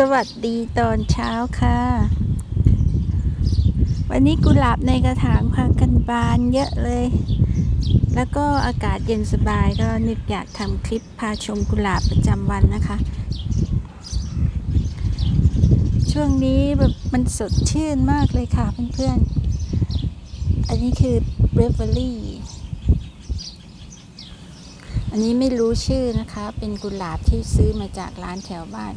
สวัสดีตอนเช้าค่ะ วันนี้กุหลาบในกระถางพากันบานเยอะเลย แล้วก็อากาศเย็นสบายก็นึกอยากทำคลิปพาชมกุหลาบประจำวันนะคะ ช่วงนี้แบบมันสดชื่นมากเลยค่ะเพื่อนๆ อันนี้คือเบเวอรี่อันนี้ไม่รู้ชื่อนะคะ เป็นกุหลาบที่ซื้อมาจากร้านแถวบ้าน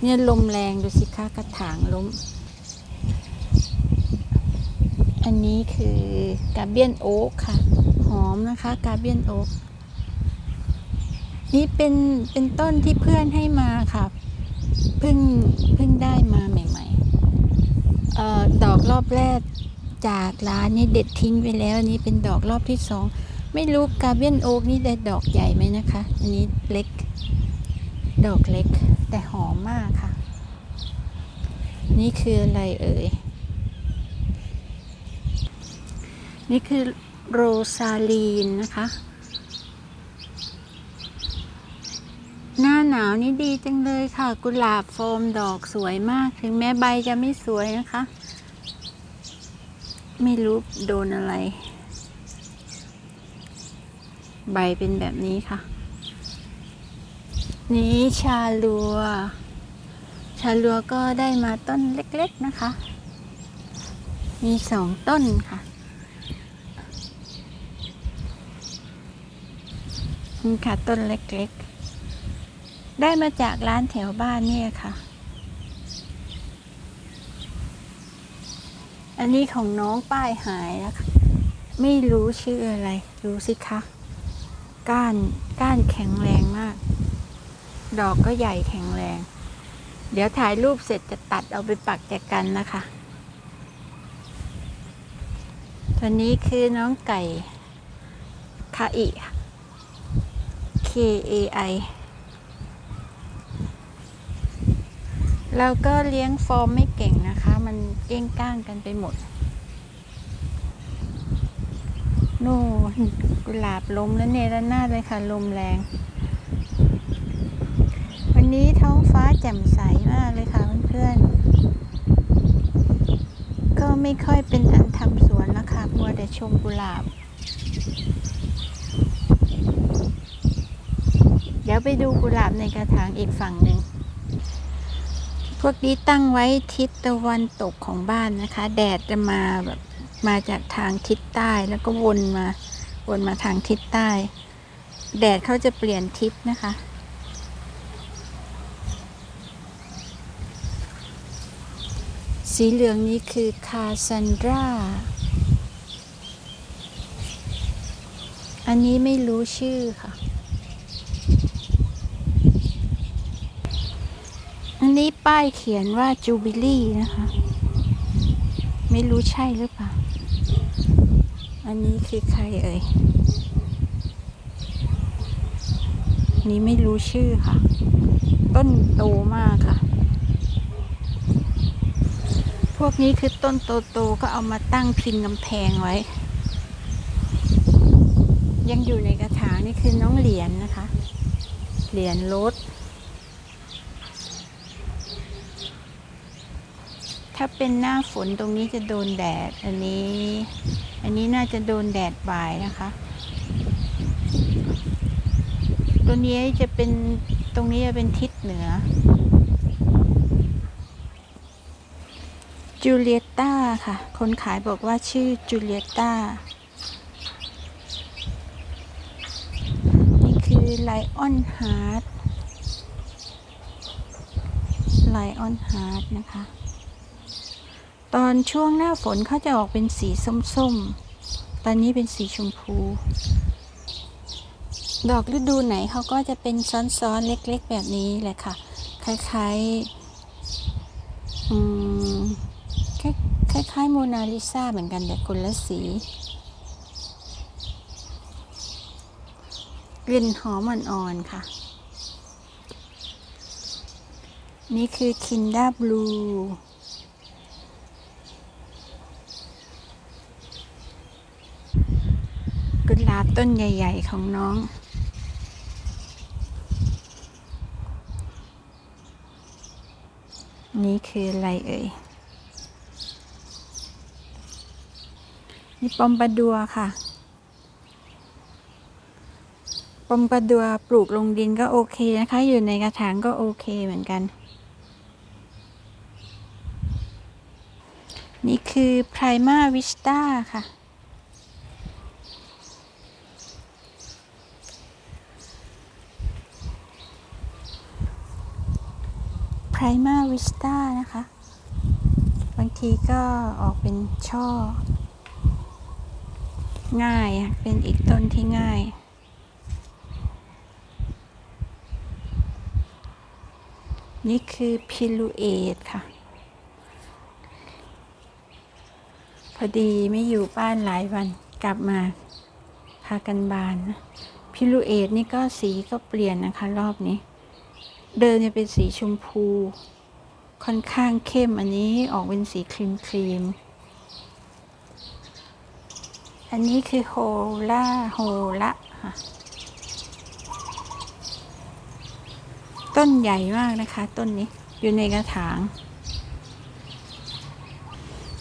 เนี่ยลมแรงดูสิคะกระถางล้ม อันนี้คือกาเบียนโอ๊กค่ะ หอมนะคะกาเบียนโอ๊กนี่เป็นเป็นต้นที่เพื่อนให้มาค่ะเพิ่งเพิ่งได้มาใหม่ๆเอ่อดอกรอบแรกจากร้านนี่เด็ดทิ้งไปแล้วอันนี้เป็นดอกรอบที่สองไม่รู้กาเบียนโอ๊กนี่ได้ดอกใหญ่ไหมนะคะ อันนี้เล็ก ดอกเล็ก แต่หอมมากค่ะ นี่คืออะไรเอ่ย นี่คือโรซาลีนนะคะ หน้าหนาวนี่ดีจังเลยค่ะ กุหลาบโฟมดอกสวยมาก ถึงแม้ใบจะไม่สวยนะคะ ไม่รู้โดนอะไร ใบเป็นแบบนี้ค่ะ นี้ชาลัว ชาลัวก็ได้มาต้นเล็กๆนะคะ มีสองต้นค่ะนี่ค่ะต้นเล็กๆ ได้มาจากร้านแถวบ้านเนี่ยค่ะ อันนี้ของน้องป้ายหายนะคะไม่รู้ชื่ออะไรดูสิคะ ก้าน ก้านแข็งแรงมาก ดอกก็ใหญ่แข็งแรง เดี๋ยวถ่ายรูปเสร็จจะตัดเอาไปปักแจกันนะคะตัวนี้คือน้องไก่คาอิ K A I เราก็เลี้ยงฟอร์มไม่เก่งนะคะ มันเก้งก้างกันไปหมดนู่นกุหลาบล้มแล้วเนรนาดเลยค่ะ ลมแรง วันนี้ท้องฟ้าแจ่มใสมากเลยค่ะเพื่อนๆ ก็ไม่ค่อยเป็นอันทำสวนแล้วค่ะมัวแต่ชมกุหลาบ เดี๋ยวไปดูกุหลาบในกระถางอีกฝั่งหนึ่ง พวกนี้ตั้งไว้ทิศตะวันตกของบ้านนะคะ แดดจะมาแบบมาจากทางทิศใต้แล้วก็วนมา วนมาทางทิศใต้ แดดเขาจะเปลี่ยนทิศนะคะ สีเหลืองนี้คือคาซันดรา อันนี้ไม่รู้ชื่อค่ะ อันนี้ป้ายเขียนว่าจูบิลี่นะคะ ไม่รู้ใช่หรือเปล่า อันนี้คือใครเอ่ยนนี้ไม่รู้ชื่อค่ะ ต้นโตมากค่ะ พวกนี้คือต้นโตๆก็เอามาตั้งพิงกำแพงไว้ ยังอยู่ในกระถางนี่คือน้องเหรียญนะคะ เหรียญรถถ้าเป็นหน้าฝนตรงนี้จะโดนแดด อันนี้ อันนี้น่าจะโดนแดดบ่ายนะคะ ตัวนี้จะเป็นตรงนี้จะเป็นทิศเหนือ จูเลียต้าค่ะ คนขายบอกว่าชื่อจูเลียต้า นี่คือไลออนฮาร์ดไลออนฮาร์ดนะคะ ตอนช่วงหน้าฝนเขาจะออกเป็นสีส้มๆ ตอนนี้เป็นสีชมพู ดอกฤดูไหนเขาก็จะเป็นซ้อนๆ เล็กๆ แบบนี้แหละค่ะ คล้ายๆ อืม ค ล้ายคล้ายๆโมนาลิซาเหมือนกันแต่คนละสีกลิ่นหอมอ่อนๆค่ะ นี่คือคินดาบลูกุหลาบต้นใหญ่ ๆ ของน้องนนี่คืออะไรเอ่ย นี่ปอมปลาดัวค่ะ ปอมปลาดัวปลูกลงดินก็โอเคนะคะ อยู่ในกระถางก็โอเคเหมือนกัน นี่คือ Prima Vista ค่ะ Prima Vista นะคะ บางทีก็ออกเป็นช่อ ง่าย เป็นอีกต้นที่ง่าย นี่คือพิลูเอตค่ะ พอดีไม่อยู่บ้านหลายวันกลับมาพากันบานนะพิลูเอตนี่ก็สีก็เปลี่ยนนะคะ รอบนี้ เดิมจะเป็นสีชมพู ค่อนข้างเข้มอันนี้ออกเป็นสีครีมครีม อันนี้คือโฮล่าโฮละค่ะต้นใหญ่มากนะคะ ต้นนี้อยู่ในกระถาง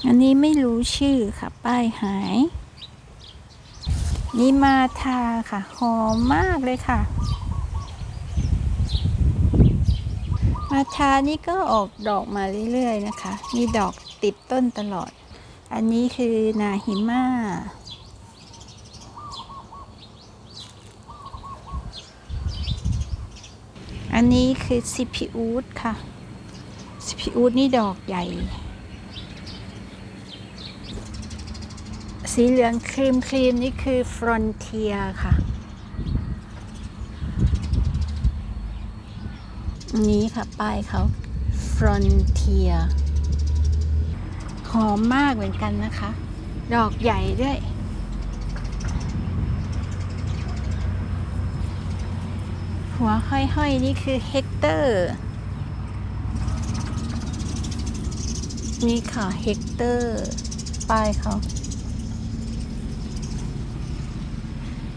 อันนี้ไม่รู้ชื่อค่ะ ป้ายหาย นี่มาทาค่ะหอมมากเลยค่ะ มาทานี่ก็ออกดอกมาเรื่อยๆนะคะ มีดอกติดต้นตลอด อันนี้คือนาฮิมา อันนี้คือซิพิอูดค่ะซิพิอูดนี่ดอกใหญ่ สีเหลืองครีมครีมนี่คือฟรอนเทียค่ะนนี้ค่ะ ป้ายเขา Frontier หอมมากเหมือนกันนะคะ ดอกใหญ่ด้วย หัวห้อยๆ นี่คือเฮกเตอร์ นี่ค่ะเฮกเตอร์ ป้ายเขา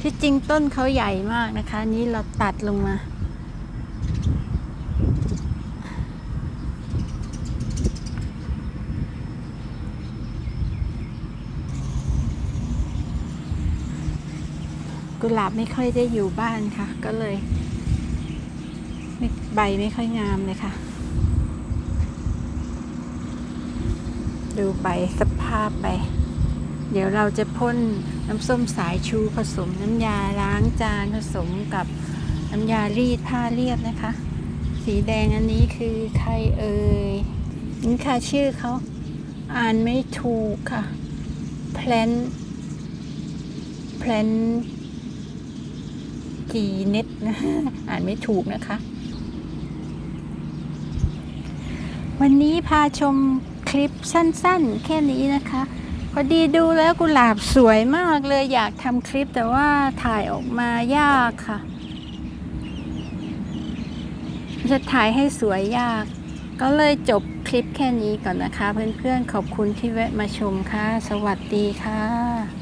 ที่จริงต้นเขาใหญ่มากนะคะ นี่เราตัดลงมา กุหลาบไม่ค่อยได้อยู่บ้านค่ะ ก็เลย ใบไม่ค่อยงามเลยค่ะ ดูใบสภาพไป เดี๋ยวเราจะพ่นน้ำส้มสายชูผสมน้ำยาล้างจานผสมกับน้ำยารีดผ้าเรียบนะคะ สีแดงอันนี้คือใครเอ่ยนี่ค่ะชื่อเขาอ่านไม่ถูกค่ะ plan plan กีเน็ตนะอ่านไม่ถูกนะคะ วันนี้พาชมคลิปสั้นๆ แค่นี้นะคะ พอดีดูแล้วกุหลาบสวยมากเลยอยากทำคลิปแต่ว่าถ่ายออกมายากค่ะ จะถ่ายให้สวยยาก ก็เลยจบคลิปแค่นี้ก่อนนะคะ เพื่อนๆขอบคุณที่แวะมาชมค่ะ สวัสดีค่ะ